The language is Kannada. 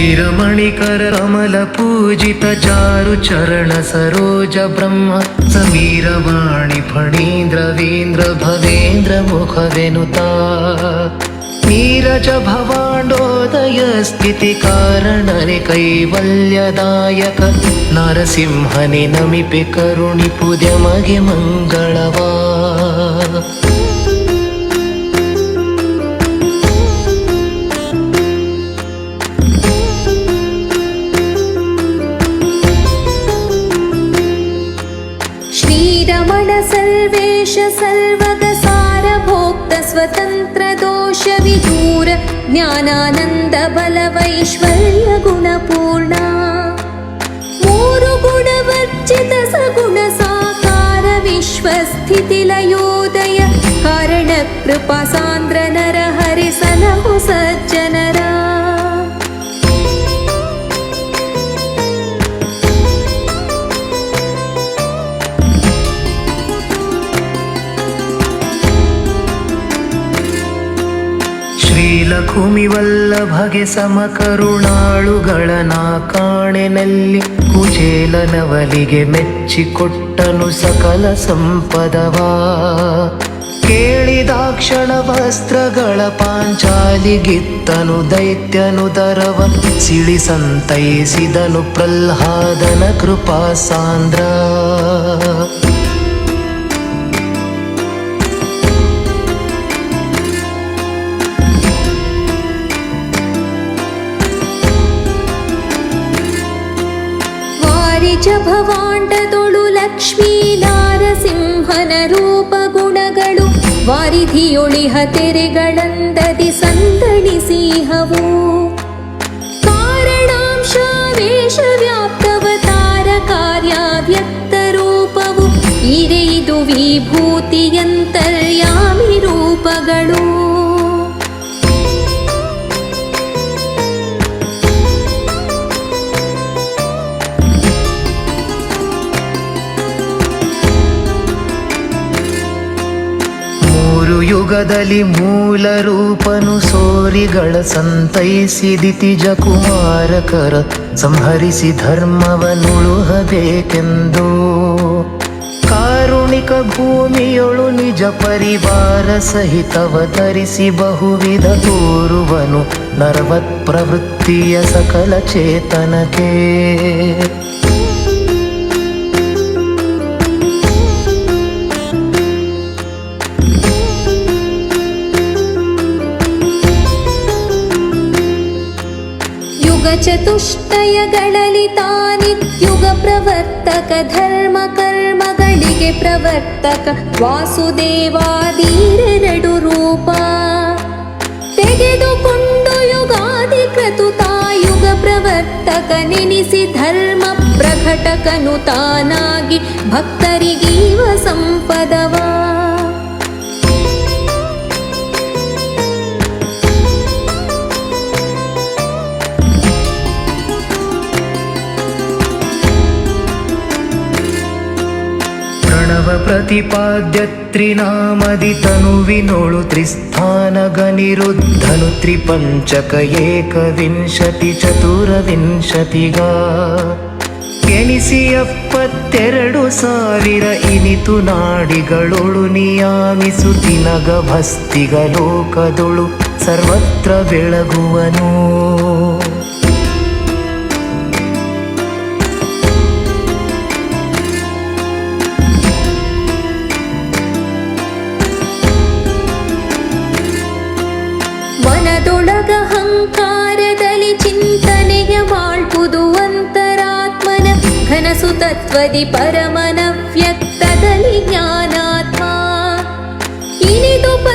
वीरमणिकर कमल पूजित चारु चरण सरोज ब्रह्म समीरवाणि फणीन्द्रवीन्द्र भवेन्द्र मुखवेनुता नीरज भवाण्डोदय स्थिति कारणनि कैवल्यदायक नरसिंहनि नमिपि करुणि पुद्यमगे मङ्गलवा सर्वेश सर्व भोक्त स्वतन्त्र दोष विदूर ज्ञानानन्दबलवैश्वर्य गुणपूर्णा मोरुगुणवर्जित सगुणसाकार विश्वस्थितिलयोदय करणकृपासान्द्र नर हरिसलमु सज्जन। ವಲ್ಲಭಗೆ ನಾ ಕಾಣೆನಲ್ಲಿ ಕುಚೇಲನವಲಿಗೆ ಮೆಚ್ಚಿಕೊಟ್ಟನು ಸಕಲ ಸಂಪದವಾ. ಕೇಳಿದಾಕ್ಷಣ ವಸ್ತ್ರಗಳ ಪಾಂಚಾಲಿಗಿತ್ತನು ದೈತ್ಯನು ದರವ ಸಿಳಿ ಸಂತೈಸಿದನು ಪ್ರಹ್ಲಾದನ ಕೃಪಾ ಸಾಂದ್ರ. ವಾರಿಜ ಭವಾಂಡದೊಳು ಲಕ್ಷ್ಮೀ ನಾರಸಿಂಹನ ರೂಪ ಗುಣಗಳು ವಾರಿಧಿಯೊಳಿಹ ತೆರೆಗಳಂದದಿ ಸಂದಣಿಸಿಹವು ಕಾರಣಾಂಶ ವೇಷ ವ್ಯಾಪ್ತವತಾರ ಕಾರ್ಯ ವ್ಯಕ್ತ ರೂಪವು. ಇರೆಯಿದು ವಿಭೂತಿಯಂತರ್ಯಾಮಿ ಯುಗದಲ್ಲಿ ಮೂಲ ರೂಪನು ಸೋರಿಗಳ ಸಂತೈಸಿದಿತಿಜ ಕುಮಾರಕರ ಸಂಹರಿಸಿ ಧರ್ಮವನ್ನುಳುಹಬೇಕೆಂದು ಕಾರುಣಿಕ ಭೂಮಿಯೊಳು ನಿಜ ಪರಿವಾರ ಸಹಿತವತರಿಸಿ ಬಹುವಿಧ ತೋರುವನು ನರವತ್ ಪ್ರವೃತ್ತಿಯ ಸಕಲ ಚೇತನತೆ. ಚತುಷ್ಟಯಗಳಲ್ಲಿ ತಾನಿತ್ಯುಗ ಪ್ರವರ್ತಕ, ಧರ್ಮ ಕರ್ಮಗಳಿಗೆ ಪ್ರವರ್ತಕ ವಾಸುದೇವಾದೀರೆರಡು ರೂಪ. ತೆಗೆದುಕೊಂಡು ಯುಗಾದಿ ಕ್ರತುತಾಯುಗ ಪ್ರವರ್ತಕ ನೆನೆಸಿ ಧರ್ಮ ಪ್ರಕಟಕನು ತಾನಾಗಿ ಭಕ್ತರಿಗೀವ ಸಂಪದವಾ. ಪ್ರಣವ ತ್ರಿನಾಮದಿ ತ್ರಿಸ್ಥಾನ ಗನಿರುದ್ಧನು ತ್ರಿಪಂಚಕ ಏಕವಿಂಶತಿ ಚತುರವಿಂಶತಿಗ. ಎನಿಸಿ ಎಪ್ಪತ್ತೆರಡು ಸಾವಿರ ಇನಿತು ನಾಡಿಗಳೊಳು ನಿಯಾಮಿಸುತ್ತಿನಗ ಭಸ್ತಿಗ ಲೋಕದೊಳು ಸರ್ವತ್ರ ಬೆಳಗುವನು. ಘನಸು ತತ್ವದಿ ಪರಮನ ವ್ಯಕ್ತದಲ್ಲಿ ಜ್ಞಾನಾತ್ಮ ಇನಿದು ಬಂದ